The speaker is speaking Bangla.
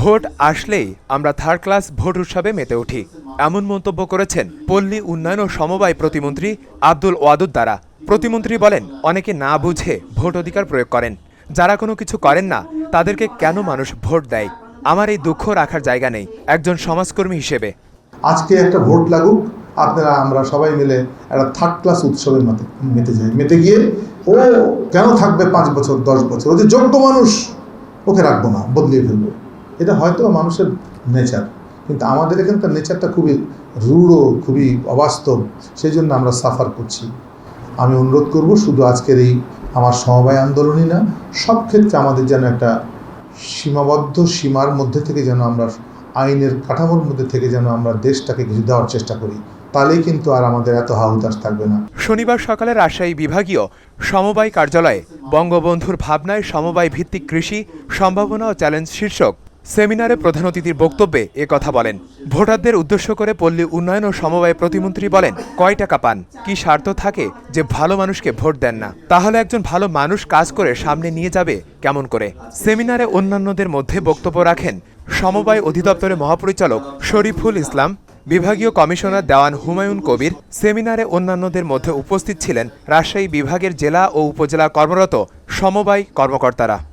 ভোট আসলেই আমরা থার্ড ক্লাস ভোট উৎসবে মেতে উঠি। এমন মন্তব্য করেছেন পল্লী উন্নয়ন ও সমবায় প্রতিমন্ত্রী আব্দুল ওয়াদুদ দ্বারা। প্রতিমন্ত্রী বলেন, অনেকে না বুঝে ভোট অধিকার প্রয়োগ করেন। যারা কোনো কিছু করেন না, তাদেরকে কেন মানুষ ভোট দেয়? আমার এই দুঃখ রাখার জায়গা নেই, একজন সমাজকর্মী হিসেবে। আজকে একটা ভোট লাগুক, আপনারা, আমরা সবাই মিলে একটা থার্ড ক্লাস উৎসবের মতে, মেতে যাই। মেতে গিয়ে, ও কেন থাকবে পাঁচ বছর, দশ বছর? ও যে যোগ্য মানুষ, ওকে রাখব না, বদলিয়ে ফেলব। এটা হয়তো মানুষের নেচার কিন্তু আমাদের এখানকার নেচারটা খুবই রূঢ়, খুবই অবাস্তব সেই জন্য আমরা সাফার করছি। আমি অনুরোধ করব শুধু আজকের এই আমার সমবায় আন্দোলনই না, সব ক্ষেত্রে আমাদের যেন একটা সীমাবদ্ধ সীমার মধ্যে থেকে যেন আমরা আইনের কাঠামোর মধ্যে থেকে যেন আমরা দেশটাকে কিছু দেওয়ার চেষ্টা করি, তাহলেই কিন্তু আর আমাদের এত হাহুতাশ থাকবে না। শনিবার সকালে রাজশাহী বিভাগীয় সমবায় কার্যালয়ে বঙ্গবন্ধুর ভাবনায় সমবায় ভিত্তিক কৃষি সম্ভাবনা ও চ্যালেঞ্জ শীর্ষক সেমিনারে প্রধান অতিথির বক্তব্যে এ কথা বলেন। ভোটারদের উদ্দেশ্য করে পল্লী উন্নয়ন ও সমবায় প্রতিমন্ত্রী বলেন, কয় টাকা পান? কি স্বার্থ থাকে যে ভালো মানুষকে ভোট দেন না? তাহলে একজন ভালো মানুষ কাজ করে সামনে নিয়ে যাবে কেমন করে? সেমিনারে অন্যান্যদের মধ্যে বক্তব্য রাখেন সমবায় অধিদপ্তরের মহাপরিচালক শরীফুল ইসলাম, বিভাগীয় কমিশনার দেওয়ান হুমায়ুন কবির, সেমিনারে অন্যান্যদের মধ্যে উপস্থিত ছিলেন রাজশাহী বিভাগের জেলা ও উপজেলা কর্মরত সমবায় কর্মকর্তারা।